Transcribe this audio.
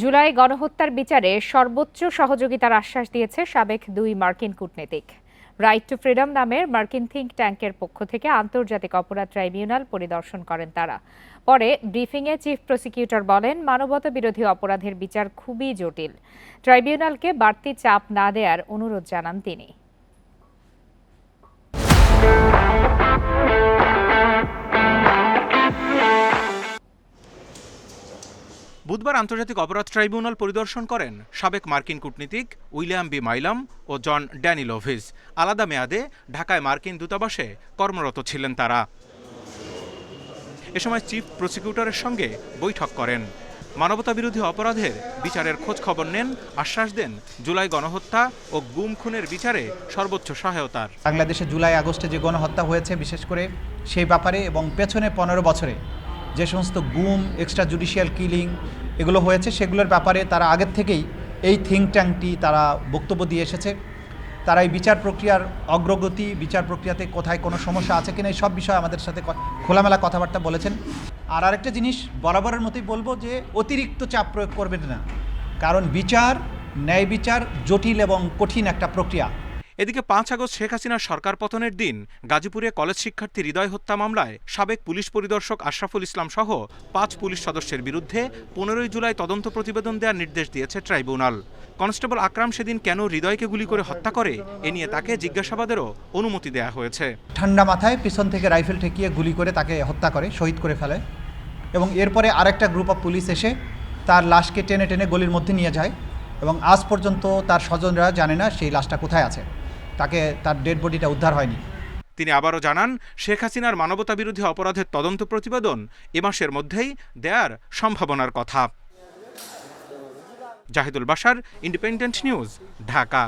জুলাই গণহত্যার বিচারে সর্বোচ্চ সহযোগিতার আশ্বাস দিয়েছে সাবেক দুই মার্কিন কূটনীতিক। রাইট টু ফ্রিডম নামের মার্কিন থিঙ্ক ট্যাঙ্কের পক্ষ থেকে আন্তর্জাতিক অপরাধ ট্রাইব্যুনাল পরিদর্শন করেন তারা। পরে ব্রিফিংয়ে চিফ প্রসিকিউটর বলেন মানবতা বিরোধী অপরাধের বিচার খুবই জটিল। ট্রাইব্যুনালকে বাড়তি চাপ না দেওয়ার অনুরোধ জানান তিনি। বুধবার আন্তর্জাতিক অপরাধ ট্রাইব্যুনাল পরিদর্শন করেন সাবেক মার্কিন কূটনীতিক উইলিয়াম বি. মাইলাম ও জন ড্যানিলোভিস আলাদা মেয়াদে ঢাকায় মার্কিন দূতাবাসে কর্মরত ছিলেন তারা। এ সময় চিফ প্রসিকিউটরের সঙ্গে বৈঠক করেন। মানবতাবিরোধী অপরাধের বিচারের খোঁজ খবর নেন, আশ্বাস দেন জুলাই গণহত্যা ও গুম খুনের বিচারে সর্বোচ্চ সহায়তার। বাংলাদেশে জুলাই আগস্টে যে গণহত্যা হয়েছে, বিশেষ করে সেই ব্যাপারে এবং পেছনে পনেরো বছরে যে সমস্ত গুম এক্সট্রা জুডিশিয়াল কিলিং এগুলো হয়েছে, সেগুলোর ব্যাপারে তারা আগের থেকেই এই থিঙ্ক ট্যাঙ্কটি তারা বক্তব্য দিয়ে এসেছে। তারা এই বিচার প্রক্রিয়ার অগ্রগতি, বিচার প্রক্রিয়াতে কোথায় কোনো সমস্যা আছে কিনা, এই সব বিষয়ে আমাদের সাথে খোলামেলা কথাবার্তা বলেছেন। আর আরেকটা জিনিস বরাবরের মতোই বলব যে, অতিরিক্ত চাপ প্রয়োগ করবেন না। কারণ বিচার, ন্যায় বিচার জটিল এবং কঠিন একটা প্রক্রিয়া। এদিকে পাঁচ আগস্ট শেখ হাসিনার সরকার পতনের দিন গাজীপুরে কলেজ শিক্ষার্থী হৃদয় হত্যা মামলায় সাবেক পুলিশ পরিদর্শক আশরাফুল ইসলাম সহ পাঁচ পুলিশ সদস্যের বিরুদ্ধে পনেরোই জুলাই তদন্ত প্রতিবেদন দেওয়ার নির্দেশ দিয়েছে ট্রাইব্যুনাল। কনস্টেবল আকরাম সেদিন কেন হৃদয়কে গুলি করে হত্যা করে এ নিয়ে তাকে জিজ্ঞাসাবাদেরও অনুমতি দেওয়া হয়েছে। ঠান্ডা মাথায় পিছন থেকে রাইফেল ঠেকিয়ে গুলি করে তাকে হত্যা করে, শহীদ করে ফেলে এবং এরপরে আরেকটা গ্রুপ অফ পুলিশ এসে তার লাশকে টেনে টেনে গলির মধ্যে নিয়ে যায় এবং আজ পর্যন্ত তার স্বজনরা জানে না সেই লাশটা কোথায় আছে। তাকে, তার ডেড বডিটা উদ্ধার হয়নি। তিনি আবারও জানান, শেখ হাসিনার মানবতা বিরোধী অপরাধের তদন্ত প্রতিবেদন এ মাসের মধ্যেই দেয়ার সম্ভাবনার কথা। জাহিদুল বাসার ইন্ডিপেন্ডেন্ট নিউজ ঢাকা।